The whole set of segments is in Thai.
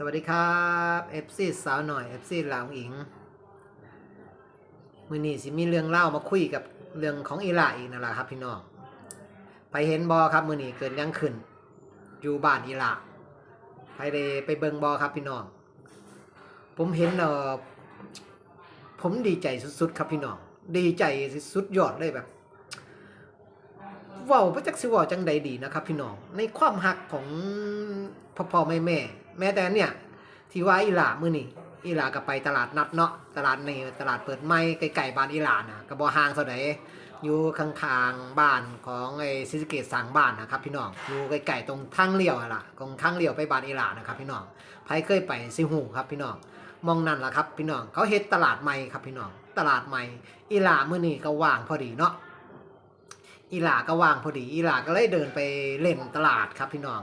สวัสดีครับ FC สาวหน่อย FC ลาวอิง มือนี้สิมีเรื่องเล่ามาคุยกับเรื่องของอิหร่าอีกนั่นแหละครับพี่น้องไปเห็นบอครับมือนี้เกิดยังขึ้น อยู่บ้านอิหร่าไปได้ไปเบิงบอครับพี่น้องผมเห็นเออผมดีใจสุดๆครับพี่น้องดีใจสุดยอดเลยแบบว้าวพระจักสิวจังใดดีนะครับ พี่น้องในความหักของพ่อพ่อแม่แม่ แม้แต่เนี่ยที่ว่าอีหลามือนี้อีหลาก็ไปตลาดนัดเนาะตลาดในตลาดเปิดใหม่ใกล้ๆบ้านอีหลานะก็บ่ห่างเท่าใดอยู่ข้างๆบ้านของไอ้ซิสเกตสางบ้านนะครับพี่น้องอยู่ใกล้ๆตรงทางเลี้ยวล่ะตรงทางเลี้ยวไปบ้านอีหลานะครับพี่น้องไผเคยไปสิฮู้ครับพี่น้องมองนั่นล่ะครับพี่น้องเขาเฮ็ดตลาดใหม่ครับพี่น้องตลาดใหม่อีหลามือนี้ก็ว่างพอดีเนาะอีหลาก็ว่างพอดีอีหลาก็เลยเดินไปเล่นตลาดครับพี่น้อง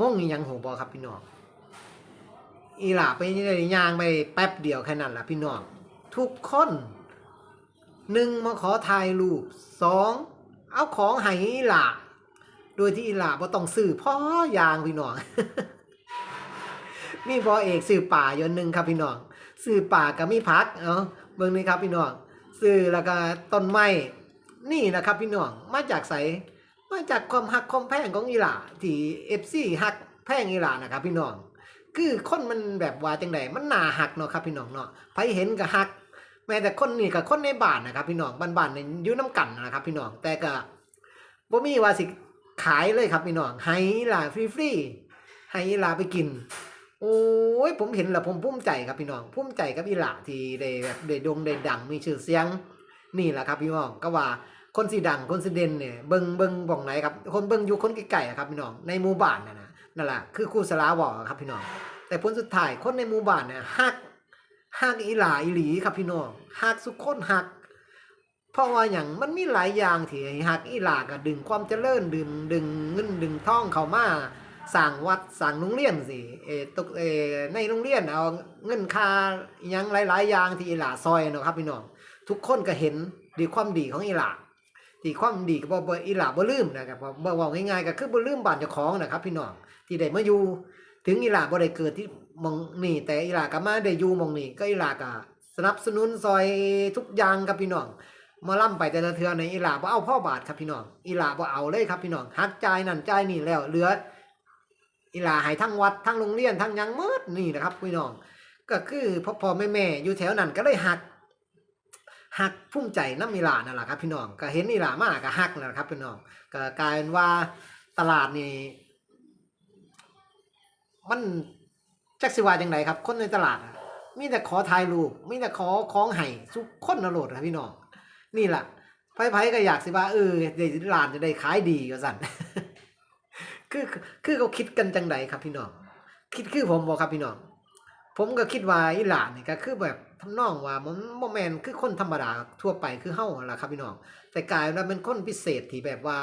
งงอีหยังหูบอครับพี่น้องอีหลาไปได้ย่างไปแป๊บเดียวแค่นั้นแหละพี่น้องทุกคนหนึ่งมาขอถ่ายรูปสองเอาของให้อีหลาโดยที่อีหลาบ่ต้องซื้อพ่อยางพี่น้องมีพอเอกซื้อป่าอยนหนึ่งครับพี่น้องซื้อป่ากับมีพักเนาะเบิ่งนี่ครับพี่น้องซื้อแล้วก็ต้นไม้นี่นะครับพี่น้องมาจากไส มาจากความหักความแพงของอีหล่าที่เอฟซีหักแพงอีหล่านะครับ พี่น้อง คือคนมันแบบว่าจังไดมันหนาหักเนาะครับพี่น้องเนาะไผเห็นก็หัก แม้แต่คนนี่กับคนในบ้านนะครับ พี่น้องบ้านๆเนี่ยอยู่น้ำกันนะครับ พี่น้องแต่ก็บ่มีว่าสิขายเลยครับพี่น้องให้อีหล่าฟรีๆให้อีหล่าไปกิน โอ้ยผมเห็นแล้วผมภูมิใจครับพี่น้องภูมิใจกับอีหล่าที่ได้แบบได้ดงได้ดังมีชื่อเสียง นี่แหละครับพี่น้องก็ว่า คนสีดังคนสีเด่นเนี่ยเบิงเบิงบ่องไหนครับ คนเบิงอยู่คนไกลๆอะครับพี่น้องในหมู่บ้านน่ะนะนั่นแหละคือครูสลาบอกครับพี่น้อง แต่ผลสุดท้ายคนในหมู่บ้านเนี่ยฮักฮักอีหลาอีหลีครับพี่น้องฮักสุกคนฮักเพราะว่าอย่างมันมีหลายอย่างที่ห้ฮักอีหลาก็ดึงความเจริญดึงดึงเงินดึงท่องเข้ามาสร้างวัดสร้างโรงเรียนสิเอตกเอในโรงเรียนเอาเงินค่าอิหยังหลาย ๆ อย่างที่อีหลาซอยนะครับพี่น้องทุกคนก็เห็นดีความดีของอีหลา ที่ความดีก็บ่บ่อีหลาบ่ลืมนะครับบ่บ่เว้าง่ายๆก็คือบ่ลืมบ้านเจ้าของนะครับ พี่น้องที่ได้มาอยู่ถึงอีหลาบ่ได้เกิดที่มองนี่ แต่อีหลาก็มาได้อยู่มองนี่ก็อีหลาก็สนับสนุนซอยทุกอย่างครับพี่น้องมาล่ำไปแต่ละเทื่อในอีหลาบ่เอาพ่อบาทครับพี่น้องอีหลาบ่เอาเลยครับพี่น้องหักใจนั่นใจนี่แล้วเหลืออีหลาให้ทั้งวัดทั้งโรงเรียนทั้งยังหมดนี่นะครับพี่น้อง ก็คือพ่อพ่อแม่แม่อยู่แถวนั้นก็เลยหัก หักภูมิใจน้ำอีหลานั่นแหละครับพี่น้องก็เห็นอีหลามาก็หักนั่นแหละครับพี่น้องก็กลายเป็นว่าตลาดนี่มันจักสิว่าจังไดครับ คนในตลาดมีแต่ขอถ่ายรูปมีแต่ขอของให้สุกคนนโลดครับพี่น้องนี่แหละไผๆก็อยากสิว่าเออเดี๋ยวร้านจะได้ขายดีก็สั่นคือคือเขาคิดกันจังไดครับพี่น้องคิดคือผมบอกครับพี่น้อง ผมก็คิดว่าอีหลานนี่ก็คือแบบทำนองว่ามันบ่แมนคือคนธรรมดาทั่วไปคือเฮ้าล่ะครับพี่น้อง แต่กลายว่าเป็นคนพิเศษที่แบบว่า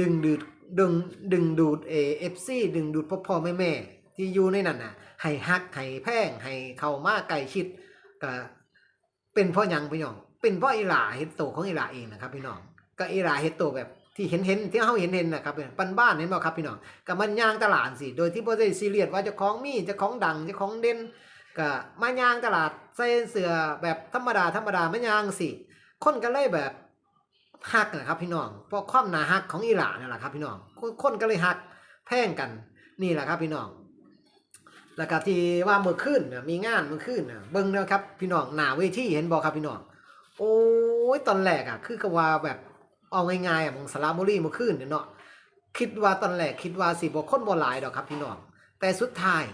ดึงดูดดึงดึงดูดเอฟซีดึงดูดพ่อพ่อแม่แม่ที่อยู่ในนั้นน่ะให้ฮักให้แพงให้เข้ามาใกล้ชิดก็เป็นเพราะยังพี่น้อง เป็นเพราะอีหลาเฮ็ดโตของอีหลาเองนะครับพี่น้องก็อีหลาเฮ็ดโตแบบ ที่เห็นเห็นที่เฮาเห็นเห็นนะครับปันบ้านเห็นบ่ครับพี่น้องก็มันย่างตลาดสิ โดยที่บ่ได้ซีเรียสว่าจ้าของมีจ้าของดังจ้าของเด่นก็มาย่างตลาดใส่เสื้อแบบธรรมดาธรรมดามาย่างสิ คนก็เลยแบบฮักนะครับพี่น้องเพราะความหนาฮักของอีหลานั่แหละครับพี่น้องคนคนก็เลยฮักแพงกันนี่แหละครับพี่น้องแล้วก็ที่ว่าเมื่อคืนน่ะมีงานเมื่อคืนน่ะเบิ่งนะครับพี่น้องหนาเวทีเห็นบ่ครับพี่น้องโอ้ยตอนแรกอะ คือก็ว่าแบบ เอาง่ายๆอะมองสระบุรีเมื่อคืนเนี่ยเนาะคิดว่าตอนแรกคิดว่าสิบ่คนบ่หลายดอกครับพี่น้องแต่สุดท้าย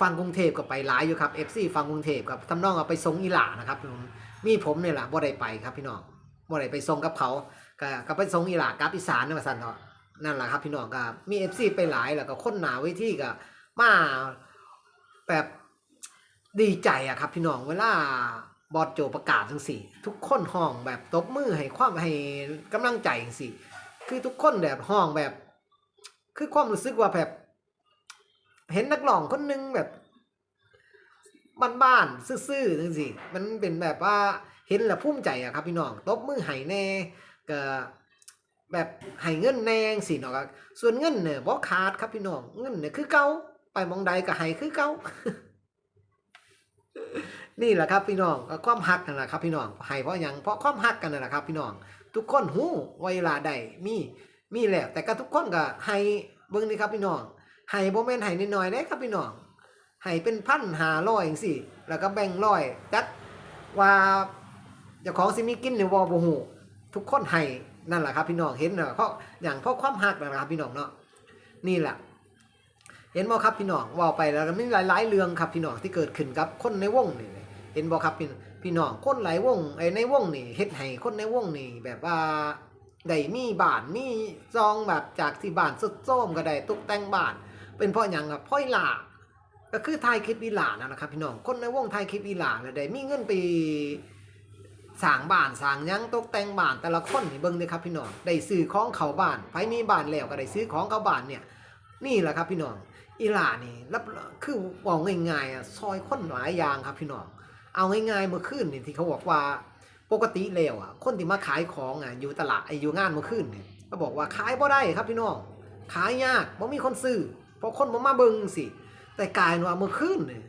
ฟังกรุงเทพก็ไปหลายอยู่ครับ FC ฟังกรุงเทพครับทำนองเอาไปส่งอีหลานะครับผมมีผมเนี่ยแหละบ่ได้ไปครับพี่น้องบ่ได้ไปส่งกับเขาก็ก็ไปส่งอีหลากับอีสานนั่นว่าซั่นเนาะนั่นแหละครับพี่น้องก็มี FC ไปหลายแล้วก็คนหนาเวทีก็มาแบบดีใจอะครับพี่น้องเวลา บอดโจประกาศจังสี่ ทุกคนห้องแบบตบมือให้ความให้กำลังใจจังสี่ คือทุกคนแบบห้องแบบ คือความรู้สึกว่าแบบ เห็นนักร้องคนหนึงแบบบ้านๆซื่อๆจังสิมันเป็นแบบว่าเห็นแล้วภูมิใจอะครับพี่น้องตบมือให้แน่ก็แบบให้เงินแนงสิเนาะครับส่วนเงินเนี่ยบ่ขาดครับพี่น้องเงินเนี่ยคือเก่าไปมองใดก็ให้คือเก่า นี่แหละครับพี่น้องความฮักกันแหละครับพี่น้องให้เพราะยังเพราะความฮักกันนั่นแหละครับพี่น้อง ทุกคนหูเวลาใดมีมีแล้วแต่ก็ทุกคนก็ให้เบิ่งนี่ครับพี่น้องให้บ่แม่นให้น้อยๆเด้ครับพี่น้องให้เป็นพันหาร้อยจังซี่แล้วก็แบ่งร้อยจัดว่าเจ้าของสิมีกินหรือบ่บ่ฮู้ทุกคนให้นั่นแหละครับพี่น้องเห็นเนาะเพราะอย่างเพราะความฮักนั่นแหละครับพี่น้องเนาะนี่แหละเห็นบ่ครับพี่น้องว่าไปแล้วก็มีหลาย ๆ เรื่องครับพี่น้องที่เกิดขึ้นกับคนในวงนี่ เห็นบ่ครับพี่พี่น้องคนหลายวงไอ้ในวงนี่เฮ็ดให้คนในวงนี่แบบว่าได้มีบ้านมีซองแบบจากที่บ้านสุดโทมก็ได้ตกแต่งบ้าน เป็นเพราะหยังครับเพราะอีหลาก็คือถ่ายคลิปอีหลานั่นะครับ พี่น้องคนในวงถ่ายคลิปอีหลาแล้วได้มีเงินไปสร้างบ้านสร้างยังตกแต่งบ้านแต่ละคนนี่เบิ่งเด้อครับพี่น้องได้ซื้อของเขาบ้านไผมีบ้านแล้วก็ได้ซื้อของเขาบ้านเนี่ยนี่แหละครับพี่น้องอีหลานี่รับคือบอกง่ายๆอะซอยคนหลายอย่างครับพี่น้อง เอาง่ายๆเมื่อคืนนี่ที่เขาบอกว่าปกติแล้วอะ คนที่มาขายของอะอยู่ตลาดไอ้อยู่งานเมื่อคืนเนี่ยก็บอกว่าขายบ่ได้ครับพี่น้องขายยากบ่มีคนซื้อเพราะคนบ่มาเบิ่งสิ แต่กลายว่าเมื่อคืนเนี่ย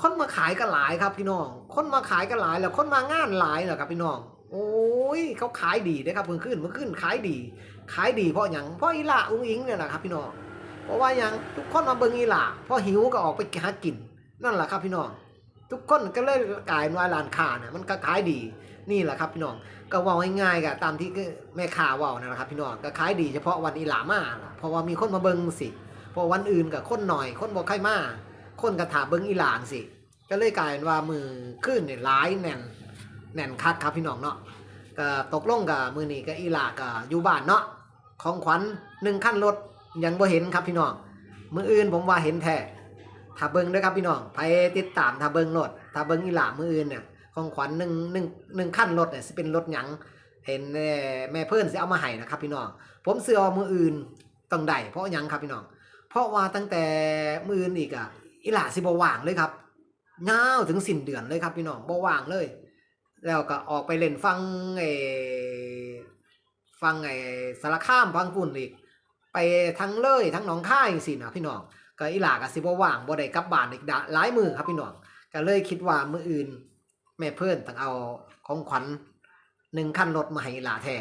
คนมาขายกันหลายครับพี่น้อง คนมาขายกันหลายแล้วคนมางานหลายแหละครับพี่น้อง โอ้ยเขาขายดีนะครับเมื่อคืนเมื่อคืนขายดี ขายดีเพราะอย่างเพราะอีหล่าอุ้งอิงเนี่ยแหละครับพี่น้องเพราะว่าอย่างทุกคนมาเบิ่งอีหล่าพอหิวก็ออกไปหากินนั่นแหละครับพี่น้อง ทุกคนก็เลยกลายเป็นว่าร้านค้านี่ยมันก็ขายดีนี่แหละครับพี่น้องก็ว่าง่ายๆก็ตามที่แม่ค้าว่านะครับ พี่น้องก็ขายดีเฉพาะวันอีหลามาเพราะว่ามีคนมาเบิงสิเพราะวันอื่นก็คนหน่อย คนบ่ใครมาคนก็ถาเบิงอีหลานสิ ก็เลยกลายเป็นว่ามือขึ้นเนี่ยหลายแน่นแน่นคักครับพี่น้องเนาะก็ตกลงกับมือนี้ก็อีหลาก็อยู่บ้านเนาะของขวัญหนึ่งขั้นรถยังบ่เห็นครับพี่น้องมืออื่นผมว่าเห็นแท้ ถ้าเบิ่งด้อครับพี่น้องไปติดตามถ้าเบิ่งรถถ้าเบิ่งอีหลามืออื่นเนี่ยของขวัญหนึ่งหนึ่งหนึ่งขั้นรถเนี่ยสิเป็นรถหยังเห็นแม่เพื่อนสิเอามาให้นะครับพี่น้องผมเสือเอามืออื่นต้องได้เพราะหยังครับพี่น้อง เพราะว่าตั้งแต่มืออื่นอีกอะอีหลาสิบว่างเลยครับยาถึงสิ้นเดือนเลยครับพี่น้องบ่ว่างเลย แล้วก็ออกไปเล่นฟังไอ้ฟังไอ้สารคามฟังปุ่นอีก ไปทั้งเลยทั้งหนองค่ายสินะพี่น้อง ก็อีหลาก็สิบ่ว่างบ่ได้กลับบ้านอีกดะหลายมือครับพี่น้องก็เลยคิดว่ามื้ออื่น แม่เพิ่อนต้องเอาของขวัญหนึ่งคันรถมาให้อีหลาแท้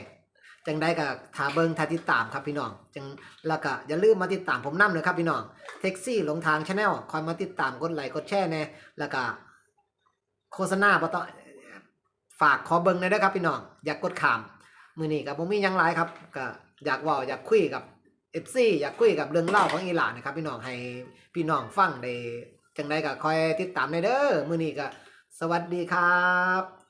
จังได้ก็ถ้าเบิงถ้าติดตามครับพี่น้องจังแล้วก็อย่าลืมมาติดตามผมนำเลยครับพี่น้องแท็กซี่หลงทางชาแนลคอยมาติดตามกดไลค์กดแชร์แน่แล้วก็โฆษณาบ่ต้องฝากขอเบิงหน่อยด้อครับพี่น้องอยากกดขามมือนี้กับผมมียังหลครับก็อยากว่าอยากคุยกับ เอฟซีอยากคุยกับเรื่องเล่าของอีหลานนะครับ พี่น้องให้พี่น้องฟังได้จังไดก็คอยติดตามในเด้อมือนี้ก็สวัสดีครับ